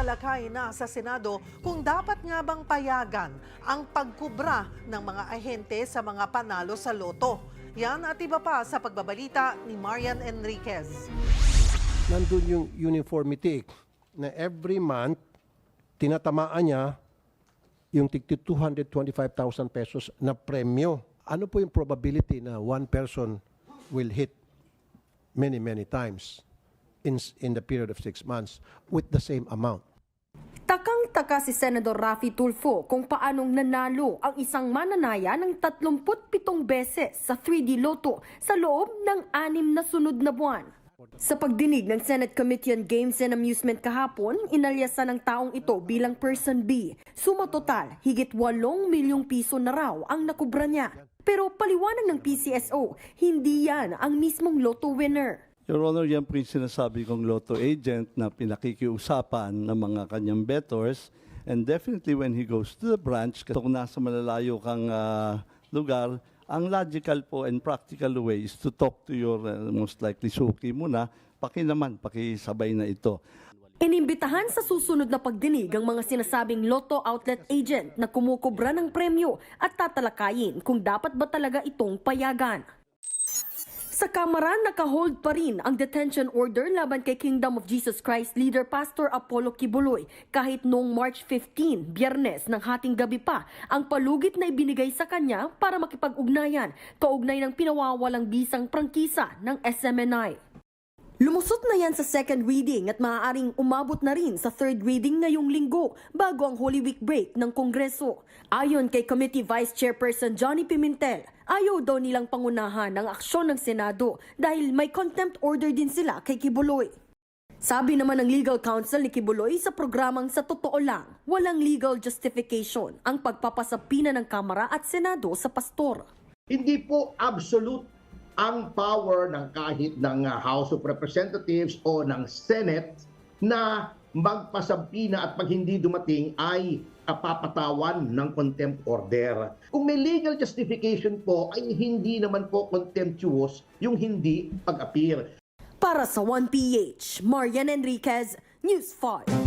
Tatalakay na sa Senado kung dapat nga bang payagan ang pagkubra ng mga ahente sa mga panalo sa loto. Yan at iba pa sa pagbabalita ni Marian Enriquez. nandun yung uniformity na every month, tinatamaan niya yung tigti 225,000 pesos na premyo. Ano po yung probability na one person will hit many, many times in, in the period of six months with the same amount? Takang-taka si Senador Rafi Tulfo kung paanong nanalo ang isang mananaya ng 37 beses sa 3D Lotto sa loob ng anim na sunod na buwan. Sa pagdinig ng Senate Committee on Games and Amusement kahapon, inalyasan ng taong ito bilang Person B. Suma total, higit 8 milyong piso na raw ang nakubra niya. Pero paliwanag ng PCSO, hindi yan ang mismong lotto winner. Your Honor, yan po yung sinasabi kong lotto agent na pinakikiusapan ng mga kanyang bettors. And definitely when he goes to the branch, kung nasa malalayo kang ah, lugar, ang logical po and practical way is to talk to your ah, most likely suki muna, paki naman, pakisabay na ito. Inimbitahan sa susunod na pagdinig ang mga sinasabing lotto outlet agent na kumukubra ng premyo at tatalakayin kung dapat ba talaga itong payagan. Sa Kamara, nakahold pa rin ang detention order laban kay Kingdom of Jesus Christ leader Pastor Apollo Kibuloy kahit noong March 15, biyernes ng hating gabi pa, ang palugit na ibinigay sa kanya para makipag-ugnayan kaugnay ng pinawawalang bisang prangkisa ng SMNI. Lumusot na yan sa second reading at maaaring umabot na rin sa third reading ngayong linggo bago ang Holy Week break ng Kongreso. Ayon kay Committee Vice Chairperson Johnny Pimentel, ayaw daw nilang pangunahan ang aksyon ng Senado dahil may contempt order din sila kay Kibuloy. Sabi naman ng legal counsel ni Kibuloy sa programang sa totoo lang, walang legal justification ang pagpapasapina ng Kamara at Senado sa pastor. hindi po absolute ang power ng kahit ng uh, House of Representatives o ng Senate na magpasampina at pag hindi dumating ay kapapatawan ng contempt order. Kung may legal justification po ay hindi naman po contemptuous yung hindi pag-appear. Para sa 1PH, Marian Enriquez, News 5.